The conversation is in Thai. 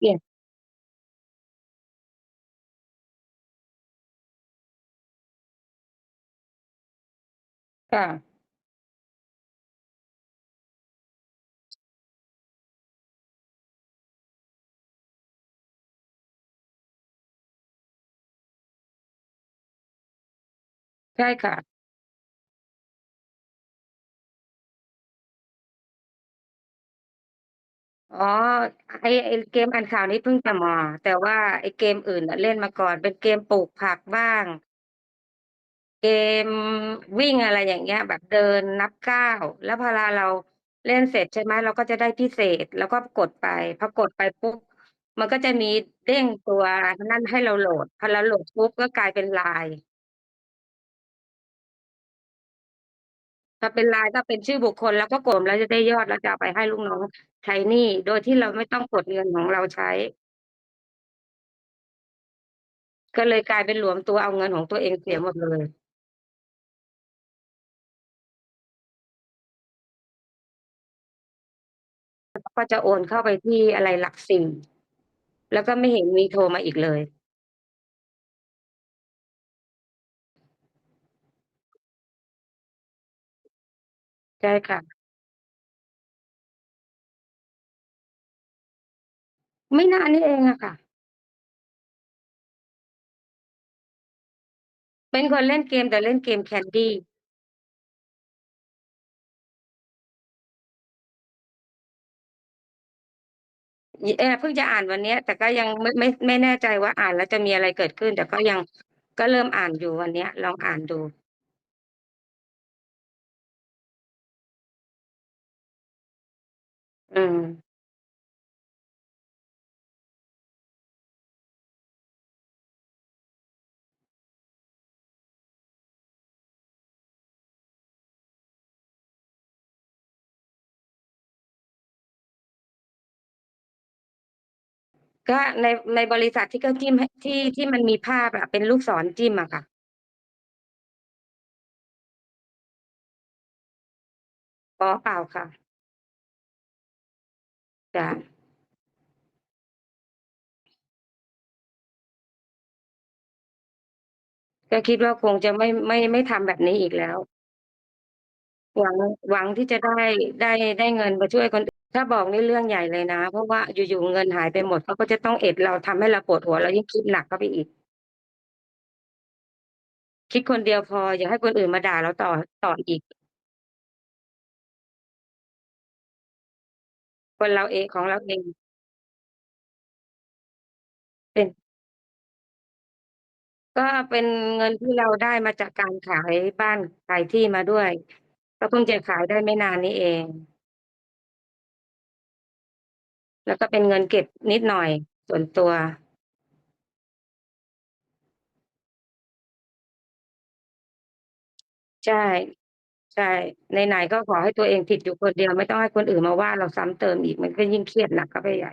เปลี่ยนค่ะ ใช่ค่ะ อ๋อ ไอไอเกมอ่านข่าวนี้เพิ่งจะมา แต่ว่าไอเกมอื่นน่ะเล่นมาก่อน เป็นเกมปลูกผักบ้าง เกมวิ่งอะไรอย่างเงี้ย แบบเดินนับก้าวแล้วพอลาเราเล่นเสร็จใช่ไหมเราก็จะได้พิเศษเราก็กดไปพอกดไปปุ๊บมันก็จะมีเด้งตัวนั่นให้เราโหลด พอเราโหลดปุ๊บก็กลายเป็น LINE ถ้าเป็น LINE ก็เป็นชื่อบุคคล แล้วก็กดแล้วจะได้ยอดแล้วจะเอาไปให้ลูกน้องใช้หนี้โดยที่เราไม่ต้องกดเงินของเราใช้ ก็เลยกลายเป็นหลวมตัวเอาเงินของตัวเองเสียหมดเลยก็จะโอนเข้าไปที่อะไรหลักสี่แล้วก็ไม่เห็นมีโทรมาอีกเลย ใช่ค่ะ ไม่นานนี้เองอะค่ะ เป็นคนเล่นเกม แต่เล่นเกม Candy อิเออ เพิ่งจะอ่านวันเนี้ย แต่ก็ยังไม่ ไม่ ไม่แน่ใจว่า อ่านแล้วจะมีอะไรเกิดขึ้น แต่ก็ยัง ก็เริ่มอ่านอยู่วันเนี้ย ลองอ่านดู อืม ก็ใน ในบริษัทที่เขาจิ้มให้ ที่ ที่มันมีภาพอะ เป็นลูกศรจิ้มอะค่ะ อ๋อ เปล่าค่ะ จ้ะก็คิดว่าคงจะไม่ ไม่ ไม่ทำแบบนี้อีกแล้ว หวัง หวังที่จะได้ ได้ ได้เงินมาช่วยคน ถ้าบอกนี่เรื่องใหญ่เลยนะ เพราะว่าอยู่ ๆ เงินหายไปหมด เขาก็จะต้องเอ็ดเรา ทำให้เราปวดหัว เรายิ่งคิดหนักเข้าไปอีก คิดคนเดียวพอ อย่าให้คนอื่นมาด่าเราต่อ ต่ออีก คนเราเองของเราเอง เป็น ก็เป็นเงินที่เราได้มาจากการขายบ้านขายที่มาด้วย ก็เพิ่งจะขายได้ไม่นานนี้เอง แล้วก็เป็นเงินเก็บนิดหน่อยส่วนตัว ใช่ ใช่ ไหน ๆ ก็ขอให้ตัวเองผิดอยู่คนเดียว ไม่ต้องให้คนอื่นมาว่าเราซ้ำเติมอีก มันก็ยิ่งเครียดหนักเข้าไปใหญ่